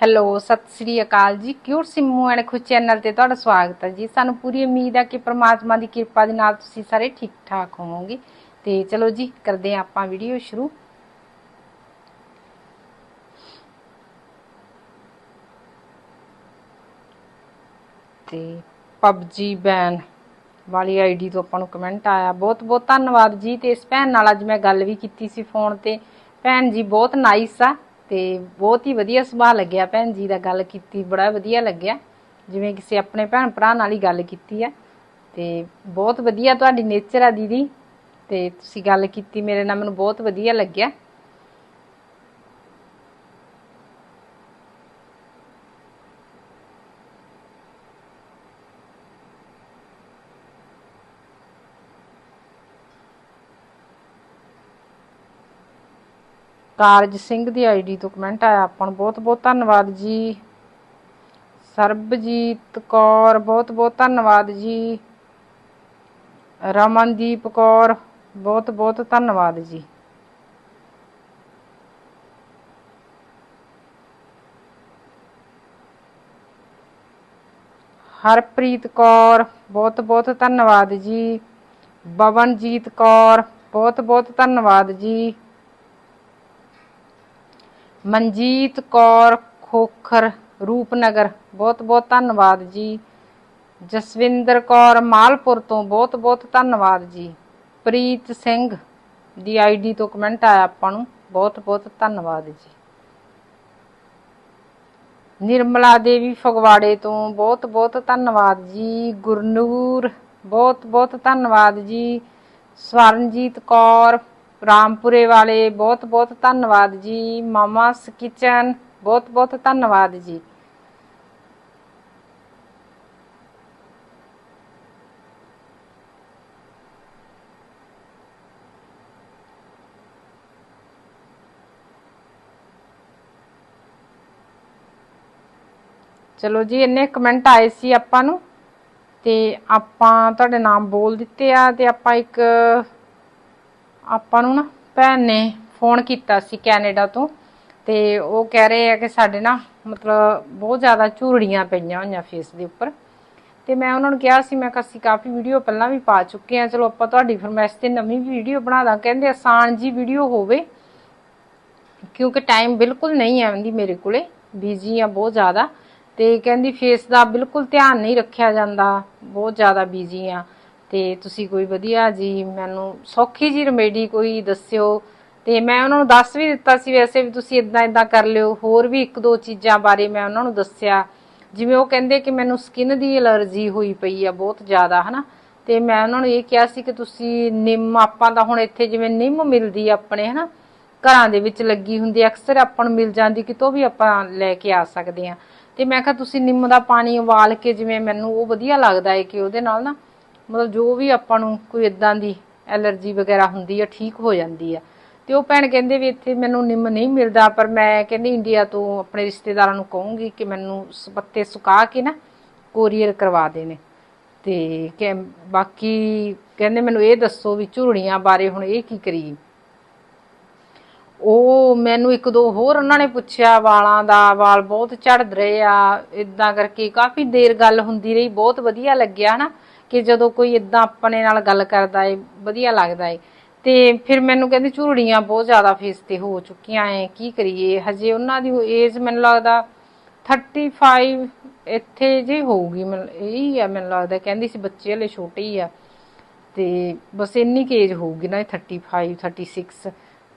Hello, ਸਤਿ ਸ੍ਰੀ ਅਕਾਲ ਜੀ। Cute Simmu and Khush channel ਤੇ ਤੁਹਾਡਾ ਸਵਾਗਤ ਹੈ ਜੀ। ਸਾਨੂੰ ਪੂਰੀ ਉਮੀਦ ਹੈ ਕਿ ਪ੍ਰਮਾਤਮਾ ਦੀ ਕਿਰਪਾ ਦੇ ਨਾਲ ਤੁਸੀਂ ਸਾਰੇ ਠੀਕ ਠਾਕ ਹੋਵੋਗੇ। ਤੇ ਚਲੋ ਜੀ, ਕਰਦੇ ਹਾਂ ਆਪਾਂ ਵੀਡੀਓ ਸ਼ੁਰੂ। ਤੇ ਪਬਜੀ ਬੈਨ ਵਾਲੀ ਆਈਡੀ ਤੋਂ ਆਪਾਂ ਨੂੰ ਕਮੈਂਟ ਆਇਆ। ਬਹੁਤ ਬਹੁਤ ਧੰਨਵਾਦ ਜੀ। ਤੇ ਇਸ ਭੈਣ ਨਾਲ ਅੱਜ ਮੈਂ ਗੱਲ ਵੀ ਕੀਤੀ ਸੀ ਫੋਨ ਤੇ। ਭੈਣ ਜੀ, ਬਹੁਤ ਨਾਈਸ ਆ। ਤੇ ਬਹੁਤ ਹੀ ਵਧੀਆ ਸੁਭਾਅ ਲੱਗਿਆ ਭੈਣ ਜੀ ਦਾ ਗੱਲ ਕੀਤੀ, ਬੜਾ ਵਧੀਆ ਲੱਗਿਆ। ਜਿਵੇਂ ਕਿਸੇ ਆਪਣੇ ਭੈਣ ਭਰਾ ਨਾਲ ਹੀ ਗੱਲ ਕੀਤੀ ਆ। ਤੇ ਬਹੁਤ ਵਧੀਆ ਤੁਹਾਡੀ ਨੇਚਰ ਆ ਦੀਦੀ। ਤੇ ਤੁਸੀਂ ਗੱਲ ਕੀਤੀ, ਮੇਰੇ ਨਾਲ ਮੈਨੂੰ ਬਹੁਤ ਵਧੀਆ ਲੱਗਿਆ। ਕਾਰਜ ਸਿੰਘ ਦੀ ਆਈਡੀ ਤੋਂ ਕਮੈਂਟ ਆਇਆ। ਆਪਾਂ ਨੂੰ ਬਹੁਤ ਬਹੁਤ ਧੰਨਵਾਦ ਜੀ। ਸਰਬਜੀਤ ਕੌਰ, ਬਹੁਤ ਬਹੁਤ ਧੰਨਵਾਦ ਜੀ। ਰਮਨਦੀਪ ਕੌਰ, ਬਹੁਤ ਬਹੁਤ ਧੰਨਵਾਦ ਜੀ। ਹਰਪ੍ਰੀਤ ਕੌਰ, ਬਹੁਤ ਬਹੁਤ ਧੰਨਵਾਦ ਜੀ। ਬਵਨਜੀਤ ਕੌਰ, ਬਹੁਤ ਬਹੁਤ ਧੰਨਵਾਦ ਜੀ। ਮਨਜੀਤ ਕੌਰ ਖੋਖਰ, ਰੂਪਨਗਰ। ਬਹੁਤ ਬਹੁਤ ਧੰਨਵਾਦ ਜੀ। ਜਸਵਿੰਦਰ ਕੌਰ ਮਾਲਪੁਰ ਤੋਂ ਬਹੁਤ ਬਹੁਤ ਧੰਨਵਾਦ ਜੀ। ਪ੍ਰੀਤ ਸਿੰਘ ਦੀ ਆਈਡੀ ਤੋਂ ਕਮੈਂਟ ਆਇਆ ਆਪਾਂ ਨੂੰ। ਬਹੁਤ ਬਹੁਤ ਧੰਨਵਾਦ ਜੀ। ਨਿਰਮਲਾ ਦੇਵੀ ਫਗਵਾੜੇ ਤੋਂ ਬਹੁਤ ਬਹੁਤ ਧੰਨਵਾਦ ਜੀ। ਗੁਰਨੂਰ, ਬਹੁਤ ਬਹੁਤ ਧੰਨਵਾਦ ਜੀ। ਸਵਰਨਜੀਤ ਕੌਰ ਰਾਮਪੁਰੇ ਵਾਲੇ, ਬਹੁਤ ਬਹੁਤ ਧੰਨਵਾਦ ਜੀ। ਮਾਮਾ ਕਿਚਨ, ਬਹੁਤ ਬਹੁਤ ਧੰਨਵਾਦ ਜੀ। ਚਲੋ ਜੀ, ਇੰਨੇ ਕਮੈਂਟ ਆਏ ਸੀ ਆਪਾਂ ਨੂੰ, ਤੇ ਆਪਾਂ ਤੁਹਾਡੇ ਨਾਮ ਬੋਲ ਦਿੱਤੇ ਆ, ਤੇ ਆਪਾਂ ਇੱਕ ਆਪਾਂ ਨੂੰ ਨਾ ਭੈਣ ਨੇ ਫੋਨ ਕੀਤਾ ਸੀ ਕੈਨੇਡਾ ਤੋਂ ਤੇ ਉਹ ਕਹਿ ਰਹੇ ਆ ਕਿ ਸਾਡੇ ਨਾ ਮਤਲਬ ਬਹੁਤ ਜ਼ਿਆਦਾ ਝੂੜੀਆਂ ਪਈਆਂ ਹੋਈਆਂ ਫੇਸ ਦੇ ਉੱਪਰ। ਤੇ ਮੈਂ ਉਹਨਾਂ ਨੂੰ ਕਿਹਾ ਸੀ, ਮੈਂ ਕਿਹਾ ਅਸੀਂ ਕਾਫੀ ਵੀਡੀਓ ਪਹਿਲਾਂ ਵੀ ਪਾ ਚੁੱਕੇ ਆ ਚਲੋ ਆਪਾਂ ਤੁਹਾਡੀ ਫਰਮੈਸ ਤੇ ਨਵੀਂ ਵੀਡੀਓ ਬਣਾ ਦਾਂ। ਕਹਿੰਦੇ ਆਸਾਨ ਜੀ ਵੀਡੀਓ ਹੋਵੇ, ਕਿਉਂਕਿ ਟਾਈਮ ਬਿਲਕੁਲ ਨਹੀਂ ਹੈ ਆਉਂਦੀ ਮੇਰੇ ਕੋਲੇ। ਬਿਜ਼ੀ ਆ ਬਹੁਤ ਜ਼ਿਆਦਾ। ਤੇ ਕਹਿੰਦੀ ਫੇਸ ਦਾ ਬਿਲਕੁਲ ਧਿਆਨ ਨਹੀਂ ਰੱਖਿਆ ਜਾਂਦਾ। ਬਹੁਤ ਜ਼ਿਆਦਾ ਬਿਜ਼ੀ ਆ। ਤੇ ਤੁਸੀਂ ਕੋਈ ਵਧੀਆ ਜੀ ਮੈਨੂੰ ਸੌਖੀ ਜੀ ਰੈਮੇਡੀ ਕੋਈ ਦੱਸਿਓ। ਤੇ ਮੈਂ ਉਹਨਾਂ ਨੂੰ ਦੱਸ ਵੀ ਦਿੱਤਾ ਸੀ ਵੈਸੇ ਵੀ ਤੁਸੀਂ ਇਦਾਂ ਇਦਾਂ ਕਰ ਲਿਓ, ਹੋਰ ਵੀ ਇੱਕ ਦੋ ਚੀਜ਼ਾਂ ਬਾਰੇ ਮੈਂ ਉਹਨਾਂ ਨੂੰ ਦੱਸਿਆ। ਜਿਵੇਂ ਉਹ ਕਹਿੰਦੇ ਕਿ ਮੈਨੂੰ ਸਕਿਨ ਦੀ ਅਲਰਜੀ ਹੋਈ ਪਈ ਆ ਬਹੁਤ ਜ਼ਿਆਦਾ, ਹਨਾ? ਤੇ ਮੈਂ ਉਹਨਾਂ ਨੂੰ ਇਹ ਕਿਹਾ ਸੀ ਕਿ ਤੁਸੀਂ ਨਿੰਮ, ਆਪਾਂ ਦਾ ਹੁਣ ਇੱਥੇ ਜਿਵੇਂ ਨਿੰਮ ਮਿਲਦੀ ਆ ਆਪਣੇ, ਹਨਾ? ਘਰਾਂ ਦੇ ਵਿੱਚ ਲੱਗੀ ਹੁੰਦੀ ਅਕਸਰ ਆਪਾਂ ਨੂੰ ਮਿਲ ਜਾਂਦੀ, ਕਿਤੋਂ ਵੀ ਆਪਾਂ ਲੈ ਕੇ ਆ ਸਕਦੇ ਆ। ਤੇ ਮੈਂ ਕਿਹਾ ਤੁਸੀਂ ਨਿੰਮ ਦਾ ਪਾਣੀ ਉਬਾਲ ਕੇ ਜਿਵੇਂ ਮੈਨੂੰ ਉਹ ਵਧੀਆ ਲੱਗਦਾ ਹੈ ਕਿ ਉਹਦੇ ਨਾਲ ਨਾ ਮਤਲਬ ਜੋ ਵੀ ਆਪਾਂ ਨੂੰ ਕੋਈ ਇਦਾਂ ਦੀ ਐਲਰਜੀ ਵਗੈਰਾ ਹੁੰਦੀ ਆ, ਠੀਕ ਹੋ ਜਾਂਦੀ ਆ। ਤੇ ਉਹ ਭੈਣ ਕਹਿੰਦੇ ਵੀ ਇੱਥੇ ਮੈਨੂੰ ਨਿੰਮ ਨਹੀਂ ਮਿਲਦਾ, ਪਰ ਮੈਂ ਕਹਿੰਦੀ ਇੰਡੀਆ ਤੋਂ ਆਪਣੇ ਰਿਸ਼ਤੇਦਾਰਾਂ ਨੂੰ ਕਹੂੰਗੀ ਕਿ ਮੈਨੂੰ ਪੱਤੇ ਸੁਕਾ ਕੇ ਨਾ ਕੋਰੀਅਰ ਕਰਵਾ ਦੇਣੇ। ਤੇ ਕਿ ਬਾਕੀ ਕਹਿੰਦੇ ਮੈਨੂੰ ਇਹ ਦੱਸੋ ਵੀ ਝੁਰੜੀਆਂ ਬਾਰੇ ਹੁਣ ਇਹ ਕੀ ਕਰੀਏ। ਉਹ ਮੈਨੂੰ ਇੱਕ ਦੋ ਹੋਰ ਉਹਨਾਂ ਨੇ ਪੁੱਛਿਆ, ਵਾਲਾਂ ਦਾ ਵਾਲ ਬਹੁਤ ਝੜਦ ਰਹੇ ਆ ਇਦਾਂ ਕਰਕੇ ਕਾਫੀ ਦੇਰ ਗੱਲ ਹੁੰਦੀ ਰਹੀ, ਬਹੁਤ ਵਧੀਆ ਲੱਗਿਆ ਹਨਾ। ਕਿ ਜਦੋਂ ਕੋਈ ਇਦਾਂ ਆਪਣੇ ਨਾਲ ਗੱਲ ਕਰਦਾ ਏ, ਵਧੀਆ ਲੱਗਦਾ ਏ। ਤੇ ਫਿਰ ਮੈਨੂੰ ਕਹਿੰਦੇ ਝੂੜੀਆਂ ਬਹੁਤ ਜ਼ਿਆਦਾ ਫੇਸ ਤੇ ਹੋ ਚੁੱਕੀਆਂ ਐ, ਕੀ ਕਰੀਏ? ਹਜੇ ਉਹਨਾਂ ਦੀ ਏਜ ਮੈਨੂੰ ਲੱਗਦਾ 35 ਇੱਥੇ ਜੇ ਹੋਊਗੀ, ਮੈਨੂੰ ਇਹੀ ਆ, ਮੈਨੂੰ ਲੱਗਦਾ। ਕਹਿੰਦੀ ਸੀ ਬੱਚੇ ਹਲੇ ਛੋਟੇ ਹੀ ਆ। ਤੇ ਬਸ ਇੰਨੀ ਕੁ ਏਜ ਹੋਊਗੀ ਨਾ 35 36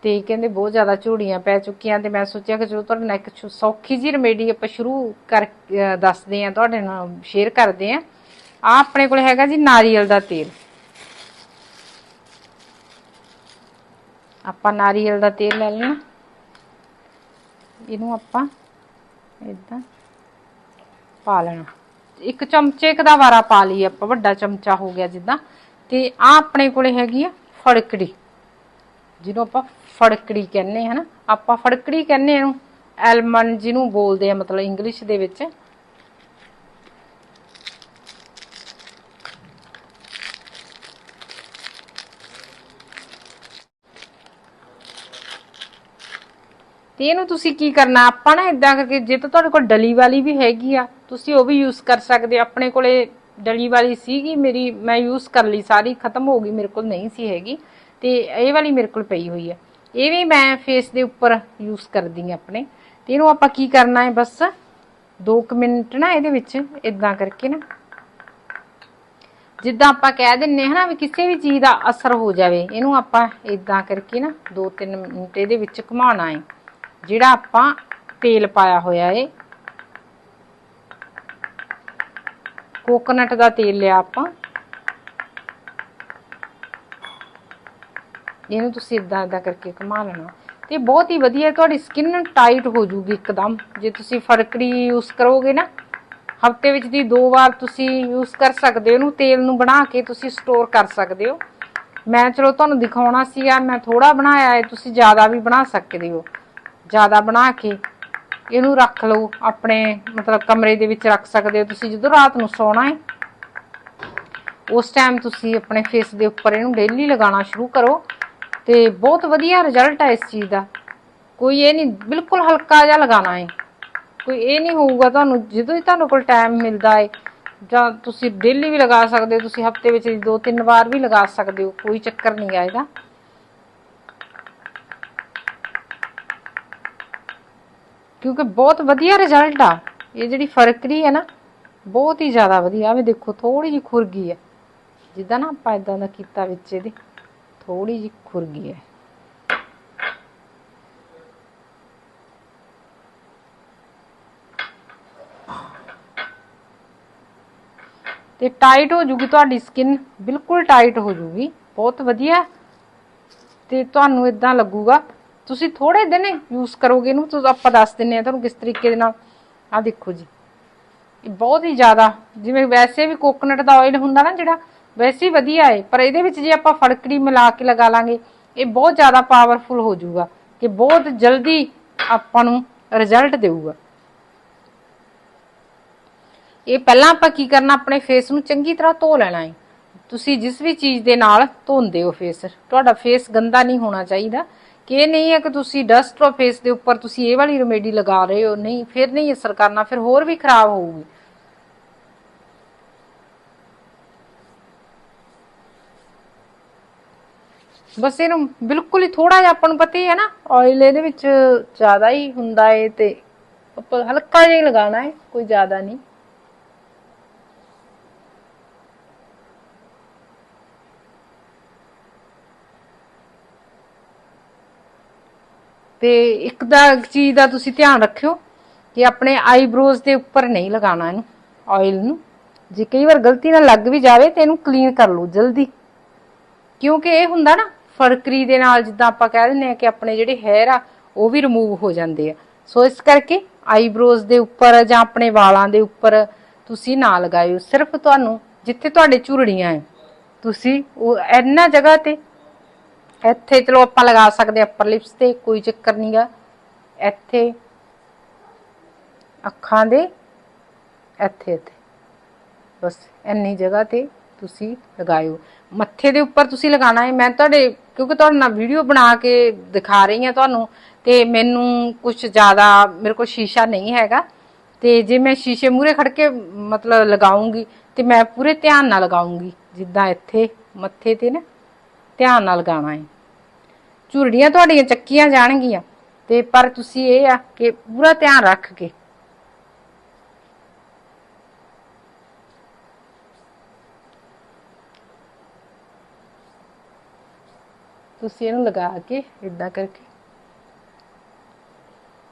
ਤੇ ਕਹਿੰਦੇ ਬਹੁਤ ਜ਼ਿਆਦਾ ਝੂੜੀਆਂ ਪੈ ਚੁੱਕੀਆਂ ਤੇ ਮੈਂ ਸੋਚਿਆ ਕਿ ਚਲੋ ਤੁਹਾਡੇ ਨਾਲ ਇੱਕ ਸੌਖੀ ਜੀ ਰਮੇਡੀ ਆਪਾਂ ਸ਼ੁਰੂ ਕਰ ਦੱਸਦੇ ਆ, ਤੁਹਾਡੇ ਨਾਲ ਸ਼ੇਅਰ ਕਰਦੇ ਆ। ਆ ਆਪਣੇ ਕੋਲ ਹੈਗਾ ਜੀ ਨਾਰੀਅਲ ਦਾ ਤੇਲ। ਆਪਾਂ ਨਾਰੀਅਲ ਦਾ ਤੇਲ ਲੈ ਲੈਣਾ। ਇਹਨੂੰ ਆਪਾਂ ਇਦਾਂ ਪਾ ਲੈਣਾ। ਇੱਕ ਚਮਚੇ ਕੁ ਦਾ ਵਾਰਾ ਪਾ ਲਈ ਆਪਾਂ, ਵੱਡਾ ਚਮਚਾ ਹੋ ਗਿਆ ਜਿੱਦਾਂ। ਤੇ ਆ ਆਪਣੇ ਕੋਲੇ ਹੈਗੀ ਆ ਫੜਕੜੀ। ਜਿਹਨੂੰ ਆਪਾਂ ਫੜਕੜੀ ਕਹਿੰਦੇ ਹਨਾ ਆਪਾਂ ਫੜਕੜੀ ਕਹਿੰਦੇ ਇਹਨੂੰ, ਐਲਮੰਡ ਜਿਹਨੂੰ ਬੋਲਦੇ ਆ, ਮਤਲਬ ਇੰਗਲਿਸ਼ ਦੇ ਵਿੱਚ। ਤੇ ਇਹਨੂੰ ਤੁਸੀਂ ਕੀ ਕਰਨਾ? ਆਪਾਂ ਨਾ ਇਦਾਂ ਕਰਕੇ ਜੇ ਤਾਂ ਤੁਹਾਡੇ ਕੋਲ ਡਲੀ ਵਾਲੀ ਵੀ ਹੈਗੀ ਆ, ਤੁਸੀਂ ਉਹ ਵੀ ਯੂਜ਼ ਕਰ ਸਕਦੇ ਆਪਣੇ ਕੋਲੇ ਡਲੀ ਵਾਲੀ ਸੀਗੀ ਮੇਰੀ, ਮੈਂ ਯੂਜ਼ ਕਰ ਲਈ ਸਾਰੀ, ਖਤਮ ਹੋ ਗਈ, ਮੇਰੇ ਕੋਲ ਨਹੀਂ ਸੀ ਹੈਗੀ। ਤੇ ਇਹ ਵਾਲੀ ਮੇਰੇ ਕੋਲ ਪਈ ਹੋਈ ਹੈ ਇਹ ਵੀ ਮੈਂ ਫੇਸ ਦੇ ਉੱਪਰ ਯੂਜ਼ ਕਰਦੀ ਹਾਂ ਆਪਣੇ। ਤੇ ਇਹਨੂੰ ਆਪਾਂ ਕੀ ਕਰਨਾ ਹੈ ਬਸ? 2 ਮਿੰਟ ਨਾ ਇਹਦੇ ਵਿੱਚ ਇਦਾਂ ਕਰਕੇ ਨਾ। ਜਿੱਦਾਂ ਆਪਾਂ ਕਹਿ ਦਿੰਨੇ ਹਨਾ ਵੀ ਕਿਸੇ ਵੀ ਚੀਜ਼ ਦਾ ਅਸਰ ਹੋ ਜਾਵੇ, ਇਹਨੂੰ ਆਪਾਂ ਇਦਾਂ ਕਰਕੇ ਨਾ 2-3 ਮਿੰਟ ਇਹਦੇ ਵਿੱਚ ਘੁਮਾਉਣਾ ਹੈ। ਜਿਹੜਾ ਆਪਾਂ ਤੇਲ ਪਾਇਆ ਹੋਇਆ ਏ। ਕੋਕੋਨਟ ਦਾ ਤੇਲ ਲਿਆ ਆਪਾਂ। ਇਹਨੂੰ ਤੁਸੀਂ ਇਦਾਂ ਇਦਾਂ ਕਰਕੇ ਘੁਮਾ ਲੈਣਾ। ਤੇ ਬਹੁਤ ਹੀ ਵਧੀਆ ਤੁਹਾਡੀ ਸਕਿਨ ਟਾਈਟ ਹੋ ਜੂਗੀ ਇੱਕਦਮ। ਜੇ ਤੁਸੀਂ ਫਰਕਰੀ ਯੂਜ਼ ਕਰੋਗੇ ਨਾ, ਹਫ਼ਤੇ ਵਿੱਚ ਦੀ ਦੋ ਵਾਰ ਤੁਸੀਂ ਯੂਜ਼ ਕਰ ਸਕਦੇ ਹੋ, ਇਹਨੂੰ ਤੇਲ ਨੂੰ ਬਣਾ ਕੇ ਤੁਸੀਂ ਸਟੋਰ ਕਰ ਸਕਦੇ ਹੋ। ਮੈਂ ਚਲੋ ਤੁਹਾਨੂੰ ਦਿਖਾਉਣਾ ਸੀਗਾ, ਮੈਂ ਥੋੜਾ ਬਣਾਇਆ ਹੈ ਤੁਸੀਂ ਜ਼ਿਆਦਾ ਵੀ ਬਣਾ ਸਕਦੇ ਹੋ। ਜ਼ਿਆਦਾ ਬਣਾ ਕੇ ਇਹਨੂੰ ਰੱਖ ਲਓ, ਆਪਣੇ ਮਤਲਬ ਕਮਰੇ ਦੇ ਵਿੱਚ ਰੱਖ ਸਕਦੇ ਹੋ ਤੁਸੀਂ, ਜਦੋਂ ਰਾਤ ਨੂੰ ਸੌਣਾ ਹੈ। ਉਸ ਟਾਈਮ ਤੁਸੀਂ ਆਪਣੇ ਫੇਸ ਦੇ ਉੱਪਰ ਇਹਨੂੰ ਡੇਲੀ ਲਗਾਉਣਾ ਸ਼ੁਰੂ ਕਰੋ ਤੇ ਬਹੁਤ ਵਧੀਆ ਰਿਜ਼ਲਟ ਹੈ ਇਸ ਚੀਜ਼ ਦਾ। ਕੋਈ ਇਹ ਨਹੀਂ, ਬਿਲਕੁਲ ਹਲਕਾ ਜਿਹਾ ਲਗਾਉਣਾ ਹੈ। ਕੋਈ ਇਹ ਨਹੀਂ ਹੋਊਗਾ ਤੁਹਾਨੂੰ, ਜਦੋਂ ਹੀ ਤੁਹਾਨੂੰ ਕੋਲ ਟਾਈਮ ਮਿਲਦਾ ਹੈ, ਜਾਂ ਤੁਸੀਂ ਡੇਲੀ ਵੀ ਲਗਾ ਸਕਦੇ ਹੋ, ਤੁਸੀਂ ਹਫ਼ਤੇ ਵਿੱਚ ਦੋ ਤਿੰਨ ਵਾਰ ਵੀ ਲਗਾ ਸਕਦੇ ਹੋ, ਕੋਈ ਚੱਕਰ ਨਹੀਂ ਆ ਕਿਉਂਕਿ ਬਹੁਤ ਵਧੀਆ ਰਿਜ਼ਲਟ ਆ। ਇਹ ਜਿਹੜੀ ਫਰਕਰੀ ਹੈ ਨਾ, ਬਹੁਤ ਹੀ ਜ਼ਿਆਦਾ ਵਧੀਆ। ਆਵੇ ਦੇਖੋ ਥੋੜੀ ਜਿਹੀ ਖੁਰਗੀ ਹੈ। ਜਿੱਦਾਂ ਨਾ ਆਪਾਂ ਇਦਾਂ ਦਾ ਕੀਤਾ ਵਿੱਚ ਇਹਦੇ ਥੋੜੀ ਜਿਹੀ ਖੁਰਗੀ ਹੈ। ਤੇ ਟਾਈਟ ਹੋ ਜੂਗੀ ਤੁਹਾਡੀ ਸਕਿਨ ਬਿਲਕੁਲ ਟਾਈਟ ਹੋ ਜੂਗੀ। ਬਹੁਤ ਵਧੀਆ। ਤੇ ਤੁਹਾਨੂੰ ਇਦਾਂ ਲੱਗੂਗਾ ਤੁਸੀਂ ਥੋੜੇ ਦਿਨ ਯੂਜ਼ ਕਰੋਗੇ ਇਹਨੂੰ, ਤਾਂ ਆਪਾਂ ਦੱਸ ਦਿੰਨੇ ਆ ਤੁਹਾਨੂੰ ਕਿਸ ਤਰੀਕੇ ਦੇ ਨਾਲ। ਆ ਦੇਖੋ ਜੀ। ਇਹ ਬਹੁਤ ਹੀ ਜ਼ਿਆਦਾ, ਜਿਵੇਂ ਵੈਸੇ ਵੀ ਕੋਕੋਨਟ ਦਾ ਆਇਲ ਹੁੰਦਾ ਨਾ ਜਿਹੜਾ, ਵੈਸੇ ਹੀ ਵਧੀਆ ਹੈ ਪਰ ਇਹਦੇ ਵਿੱਚ ਜੇ ਆਪਾਂ ਫੜਕੜੀ ਮਿਲਾ ਕੇ ਲਗਾ ਲਾਂਗੇ, ਇਹ ਬਹੁਤ ਜ਼ਿਆਦਾ ਪਾਵਰਫੁਲ ਹੋ ਜਾਊਗਾ ਕਿ ਬਹੁਤ ਜਲਦੀ ਆਪਾਂ ਨੂੰ ਰਿਜ਼ਲਟ ਦੇਊਗਾ। ਇਹ ਪਹਿਲਾਂ ਆਪਾਂ ਕੀ ਕਰਨਾ, ਆਪਣੇ ਫੇਸ ਨੂੰ ਚੰਗੀ ਤਰ੍ਹਾਂ ਧੋ ਲੈਣਾ ਹੈ ਤੁਸੀਂ ਜਿਸ ਵੀ ਚੀਜ਼ ਦੇ ਨਾਲ ਧੋਂਦੇ ਹੋ ਫੇਸ ਤੁਹਾਡਾ ਫੇਸ ਗੰਦਾ ਨਹੀਂ ਹੋਣਾ ਚਾਹੀਦਾ। ਕਿ ਇਹ ਨਹੀਂ ਹੈ ਕਿ ਤੁਸੀਂ ਡਸਟ ਔਰ ਫੇਸ ਦੇ ਉੱਪਰ ਤੁਸੀਂ ਇਹ ਵਾਲੀ ਰੈਮੇਡੀ ਲਗਾ ਰਹੇ ਹੋ? ਨਹੀਂ, ਫਿਰ ਨਹੀਂ ਅਸਰ ਕਰਨਾ, ਫਿਰ ਹੋਰ ਵੀ ਖਰਾਬ ਹੋਊਗੀ। ਬਸ ਇਹਨੂੰ ਬਿਲਕੁਲ ਹੀ ਥੋੜਾ ਜਿਹਾ ਆਪਾਂ ਨੂੰ ਪਤਾ ਹੀ ਹੈ ਨਾ ਆਇਲ ਇਹਦੇ ਵਿੱਚ ਜ਼ਿਆਦਾ ਹੀ ਹੁੰਦਾ ਹੈ ਤੇ ਆਪਾਂ ਹਲਕਾ ਜਿਹਾ ਹੀ ਲਗਾਉਣਾ ਹੈ ਕੋਈ ਜ਼ਿਆਦਾ ਨਹੀਂ। ਤੇ ਇੱਕ ਦਾ ਚੀਜ਼ ਦਾ ਤੁਸੀਂ ਧਿਆਨ ਰੱਖਿਓ ਕਿ ਆਪਣੇ ਆਈਬ੍ਰੋਜ਼ ਦੇ ਉੱਪਰ ਨਹੀਂ ਲਗਾਉਣਾ ਇਹਨੂੰ ਆਇਲ ਨੂੰ। ਜੇ ਕਈ ਵਾਰ ਗਲਤੀ ਨਾਲ ਲੱਗ ਵੀ ਜਾਵੇ ਤੇ ਇਹਨੂੰ ਕਲੀਨ ਕਰ ਲਓ ਜਲਦੀ। ਕਿਉਂਕਿ ਇਹ ਹੁੰਦਾ ਨਾ ਫਰਕਰੀ ਦੇ ਨਾਲ ਜਿੱਦਾਂ ਆਪਾਂ ਕਹਿ ਦਿੰਦੇ ਆ ਕਿ ਆਪਣੇ ਜਿਹੜੇ ਹੈਅਰ ਆ, ਉਹ ਵੀ ਰਿਮੂਵ ਹੋ ਜਾਂਦੇ ਆ। ਸੋ ਇਸ ਕਰਕੇ ਆਈਬ੍ਰੋਜ਼ ਦੇ ਉੱਪਰ ਜਾਂ ਆਪਣੇ ਵਾਲਾਂ ਦੇ ਉੱਪਰ ਤੁਸੀਂ ਨਾ ਲਗਾਇਓ। ਸਿਰਫ ਤੁਹਾਨੂੰ ਜਿੱਥੇ ਤੁਹਾਡੇ ਝੁਰੜੀਆਂ ਹੈ, ਤੁਸੀਂ ਉਹ ਇੰਨਾ ਜਗ੍ਹਾ ਤੇ ਇੱਥੇ ਚਲੋ ਆਪਾਂ ਲਗਾ ਸਕਦੇ ਅੱਪਰ ਲਿਪਸ ਤੇ, ਕੋਈ ਚੱਕਰ ਨਹੀਂਗਾ ਇੱਥੇ, ਅੱਖਾਂ ਦੇ, ਇੱਥੇ ਇੱਥੇ। ਬਸ ਇੰਨੀ ਜਗ੍ਹਾ ਤੇ ਤੁਸੀਂ ਲਗਾਇਓ। ਮੱਥੇ ਦੇ ਉੱਪਰ ਤੁਸੀਂ ਲਗਾਣਾ ਹੈ। ਮੈਂ ਤੁਹਾਡੇ, ਕਿਉਂਕਿ ਤੁਹਾਡੇ ਨਾਲ ਵੀਡੀਓ ਬਣਾ ਕੇ ਦਿਖਾ ਰਹੀ ਹਾਂ ਤੁਹਾਨੂੰ, ਤੇ ਮੈਨੂੰ ਕੁਝ ਜ਼ਿਆਦਾ, ਮੇਰੇ ਕੋਲ ਸ਼ੀਸ਼ਾ ਨਹੀਂ ਹੈਗਾ। ਤੇ ਜੇ ਮੈਂ ਸ਼ੀਸ਼ੇ ਮੂਰੇ ਖੜ ਕੇ ਮਤਲਬ ਲਗਾਉਂਗੀ, ਤੇ ਮੈਂ ਪੂਰੇ ਧਿਆਨ ਨਾਲ ਲਗਾਉਂਗੀ। ਜਿੱਦਾਂ ਇੱਥੇ ਮੱਥੇ ਤੇ ਨਾ, ਧਿਆਨ ਨਾਲ ਲਗਾਉਣਾ ਹੈ। ਝੁਰੜੀਆਂ ਤੁਹਾਡੀਆਂ ਚੱਕੀਆਂ ਜਾਣਗੀਆਂ ਤੇ ਪਰ ਤੁਸੀਂ ਇਹ ਆ ਕਿ ਪੂਰਾ ਧਿਆਨ ਰੱਖ ਕੇ। ਤੁਸੀਂ ਇਹਨੂੰ ਲਗਾ ਕੇ ਇਦਾਂ ਕਰਕੇ।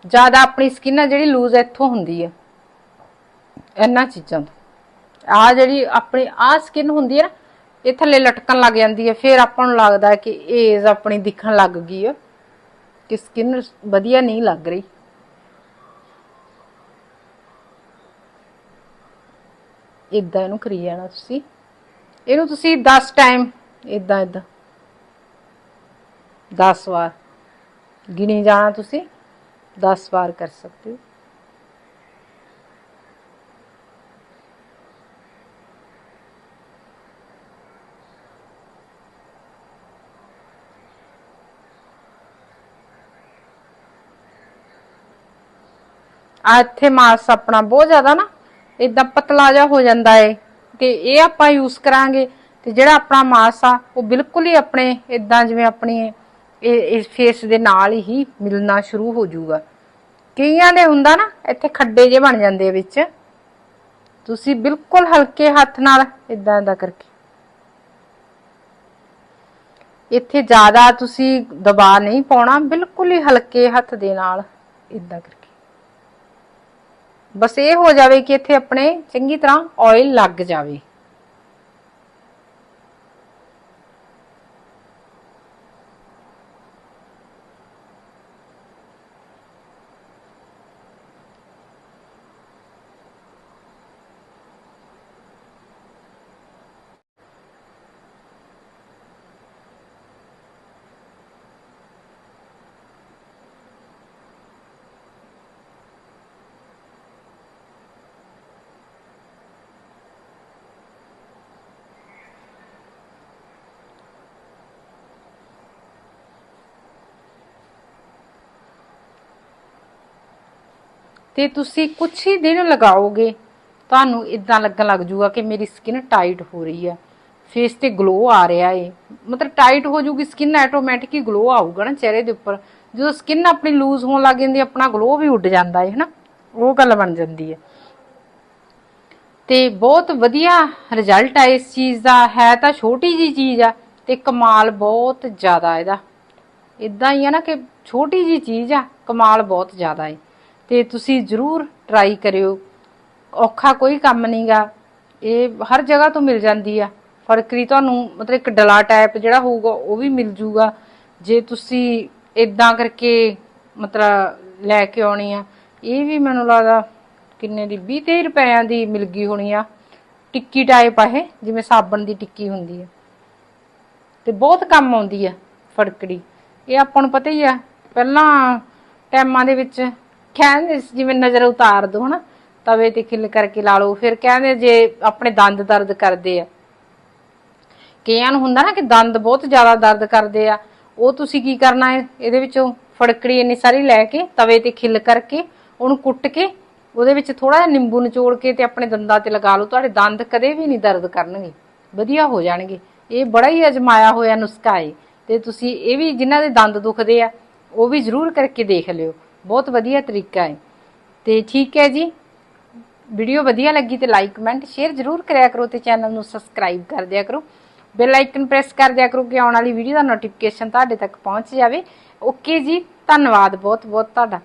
ਜ਼ਿਆਦਾ ਆਪਣੀ ਸਕਿਨ ਆ ਜਿਹੜੀ ਲੂਜ਼ ਇੱਥੋਂ ਹੁੰਦੀ ਆ। ਇਹਨਾਂ ਚੀਜ਼ਾਂ ਤੋਂ। ਆ ਜਿਹੜੀ ਆਪਣੀ ਆ ਸਕਿਨ ਹੁੰਦੀ ਹੈ ਨਾ ਇਹ ਥੱਲੇ ਲਟਕਣ ਲੱਗ ਜਾਂਦੀ ਹੈ, ਫਿਰ ਆਪਾਂ ਨੂੰ ਲੱਗਦਾ ਕਿ ਏਜ ਆਪਣੀ ਦਿਖਣ ਲੱਗ ਗਈ ਆ ਕਿ ਸਕਿਨ ਵਧੀਆ ਨਹੀਂ ਲੱਗ ਰਹੀ। ਇਦਾਂ ਇਹਨੂੰ ਕਰੀ ਜਾਣਾ ਤੁਸੀਂ। ਇਹਨੂੰ ਤੁਸੀਂ 10 ਟਾਈਮ ਇਦਾਂ ਇਦਾਂ 10 ਵਾਰ। ਗਿਣੀ ਜਾਣਾ ਤੁਸੀਂ 10 ਵਾਰ ਕਰ ਸਕਦੇ ਹੋ। ਆ ਇੱਥੇ ਮਾਸ ਆਪਣਾ ਬਹੁਤ ਜ਼ਿਆਦਾ ਨਾ ਇਦਾਂ ਪਤਲਾ ਜਿਹਾ ਹੋ ਜਾਂਦਾ ਏ ਤੇ ਇਹ ਆਪਾਂ ਯੂਜ਼ ਕਰਾਂਗੇ, ਤੇ ਜਿਹੜਾ ਆਪਣਾ ਮਾਸ ਆ, ਉਹ ਬਿਲਕੁਲ ਹੀ ਆਪਣੇ ਇਦਾਂ ਜਿਵੇਂ ਆਪਣੀ ਇਸ ਫੇਸ ਦੇ ਨਾਲ ਹੀ ਮਿਲਣਾ ਸ਼ੁਰੂ ਹੋ ਜਾਊਗਾ। ਕਈਆਂ ਦੇ ਹੁੰਦਾ ਨਾ, ਇੱਥੇ ਖੱਡੇ ਜੇ ਬਣ ਜਾਂਦੇ ਆ ਵਿੱਚ। ਤੁਸੀਂ ਬਿਲਕੁਲ ਹਲਕੇ ਹੱਥ ਨਾਲ ਇਦਾਂ ਇਦਾਂ ਕਰਕੇ। ਇੱਥੇ ਜ਼ਿਆਦਾ ਤੁਸੀਂ ਦਬਾਅ ਨਹੀਂ ਪਾਉਣਾ, ਬਿਲਕੁਲ ਹੀ ਹਲਕੇ ਹੱਥ ਦੇ ਨਾਲ ਇਦਾਂ ਕਰਕੇ। ਬਸ ਇਹ ਹੋ ਜਾਵੇ ਕਿ ਇੱਥੇ ਆਪਣੇ ਚੰਗੀ ਤਰ੍ਹਾਂ ਆਇਲ ਲੱਗ ਜਾਵੇ। ਤੇ ਤੁਸੀਂ ਕੁਝ ਹੀ ਦਿਨ ਲਗਾਓਗੇ, ਤੁਹਾਨੂੰ ਇਦਾਂ ਲੱਗਣ ਲੱਗ ਜੂਗਾ ਕਿ ਮੇਰੀ ਸਕਿਨ ਟਾਈਟ ਹੋ ਰਹੀ ਹੈ ਫੇਸ ਤੇ ਗਲੋ ਆ ਰਿਹਾ ਏ। ਮਤਲਬ ਟਾਈਟ ਹੋ ਜੂਗੀ ਸਕਿਨ ਆਟੋਮੈਟਿਕ ਹੀ ਗਲੋ ਆਊਗਾ ਨਾ ਚਿਹਰੇ ਦੇ ਉੱਪਰ। ਜਦੋਂ ਸਕਿਨ ਆਪਣੀ ਲੂਜ਼ ਹੋਣ ਲੱਗ ਜਾਂਦੀ ਆਪਣਾ ਗਲੋ ਵੀ ਉੱਡ ਜਾਂਦਾ ਹੈ ਹਨਾ? ਉਹ ਗੱਲ ਬਣ ਜਾਂਦੀ ਹੈ ਤੇ ਬਹੁਤ ਵਧੀਆ ਰਿਜ਼ਲਟ ਆ ਇਸ ਚੀਜ਼ ਦਾ। ਹੈ ਤਾਂ ਛੋਟੀ ਜੀ ਚੀਜ਼ ਆ ਤੇ ਕਮਾਲ ਬਹੁਤ ਜ਼ਿਆਦਾ ਇਹਦਾ। ਇਦਾਂ ਹੀ ਆ ਨਾ ਕਿ ਛੋਟੀ ਜੀ ਚੀਜ਼ ਆ, ਕਮਾਲ ਬਹੁਤ ਜ਼ਿਆਦਾ ਏ। ਤੇ ਤੁਸੀਂ ਜਰੂਰ ਟਰਾਈ ਕਰਿਓ। ਔਖਾ ਕੋਈ ਕੰਮ ਨਹੀਂਗਾ। ਇਹ ਹਰ ਜਗ੍ਹਾ ਤੋਂ ਮਿਲ ਜਾਂਦੀ ਆ। ਫੜਕਰੀ ਤੁਹਾਨੂੰ ਮਤਲਬ ਇੱਕ ਡਲਾ ਟਾਈਪ ਜਿਹੜਾ ਹੋਊਗਾ, ਉਹ ਵੀ ਮਿਲ ਜੂਗਾ। ਜੇ ਤੁਸੀਂ ਇਦਾਂ ਕਰਕੇ ਮਤਲਬ ਲੈ ਕੇ ਆਉਣੀ ਆ, ਇਹ ਵੀ ਮੈਨੂੰ ਲੱਗਦਾ ਕਿੰਨੇ ਦੀ 20 30 ਰੁਪਈਆਂ ਦੀ ਮਿਲ ਗਈ ਹੋਣੀ ਆ। ਟਿੱਕੀ ਟਾਈਪ ਆ ਇਹ, ਜਿਵੇਂ ਸਾਬਣ ਦੀ ਟਿੱਕੀ ਹੁੰਦੀ ਆ। ਤੇ ਬਹੁਤ ਕੰਮ ਆਉਂਦੀ ਆ ਫੜਕੜੀ ਇਹ ਆਪਾਂ ਨੂੰ ਪਤਾ ਹੀ ਆ, ਪਹਿਲਾਂ ਟਾਈਮਾਂ ਦੇ ਵਿੱਚ ਕਹਿੰਦੇ ਜਿਵੇਂ ਨਜ਼ਰ ਉਤਾਰ ਦੋ, ਹਨਾ? ਤਵੇ ਤੇ ਖਿੱਲ ਕਰਕੇ ਲਾ ਲਓ। ਫਿਰ ਕਹਿੰਦੇ ਜੇ ਆਪਣੇ ਦੰਦ ਦਰਦ ਕਰਦੇ ਆ। ਕਈਆਂ ਨੂੰ ਹੁੰਦਾ ਨਾ ਕਿ ਦੰਦ ਬਹੁਤ ਜ਼ਿਆਦਾ ਦਰਦ ਕਰਦੇ ਆ। ਉਹ ਤੁਸੀਂ ਕੀ ਕਰਨਾ ਹੈ? ਇਹਦੇ ਵਿੱਚੋਂ ਫੜਕੜੀ ਇੰਨੀ ਸਾਰੀ ਲੈ ਕੇ ਤਵੇ ਤੇ ਖਿੱਲ ਕਰਕੇ ਉਹਨੂੰ ਕੁੱਟ ਕੇ ਉਹਦੇ ਵਿੱਚ ਥੋੜਾ ਜਿਹਾ ਨਿੰਬੂ ਨਿਚੋੜ ਕੇ ਤੇ ਆਪਣੇ ਦੰਦਾਂ ਤੇ ਲਗਾ ਲਓ। ਤੁਹਾਡੇ ਦੰਦ ਕਦੇ ਵੀ ਨਹੀਂ ਦਰਦ ਕਰਨਗੇ। ਵਧੀਆ ਹੋ ਜਾਣਗੇ। ਇਹ ਬੜਾ ਹੀ ਅਜਮਾਇਆ ਹੋਇਆ ਨੁਸਖਾ ਹੈ ਤੇ ਤੁਸੀਂ ਇਹ ਵੀ ਜਿਨ੍ਹਾਂ ਦੇ ਦੰਦ ਦੁਖਦੇ ਆ, ਉਹ ਵੀ ਜ਼ਰੂਰ ਕਰਕੇ ਦੇਖ ਲਿਓ। ਬਹੁਤ ਵਧੀਆ ਤਰੀਕਾ ਹੈ। ਤੇ ਠੀਕ ਹੈ ਜੀ। ਵੀਡੀਓ ਵਧੀਆ ਲੱਗੀ ਤੇ ਲਾਈਕ ਕਮੈਂਟ ਸ਼ੇਅਰ ਜ਼ਰੂਰ ਕਰਿਆ ਕਰੋ ਤੇ ਚੈਨਲ ਨੂੰ ਸਬਸਕ੍ਰਾਈਬ ਕਰ ਦਿਆ ਕਰੋ। ਬੈਲ ਆਈਕਨ ਪ੍ਰੈਸ ਕਰ ਦਿਆ ਕਰੋ ਕਿ ਆਉਣ ਵਾਲੀ ਵੀਡੀਓ ਦਾ ਨੋਟੀਫਿਕੇਸ਼ਨ ਤੁਹਾਡੇ ਤੱਕ ਪਹੁੰਚ ਜਾਵੇ। ਓਕੇ ਜੀ। ਧੰਨਵਾਦ। ਬਹੁਤ ਬਹੁਤ ਤੁਹਾਡਾ।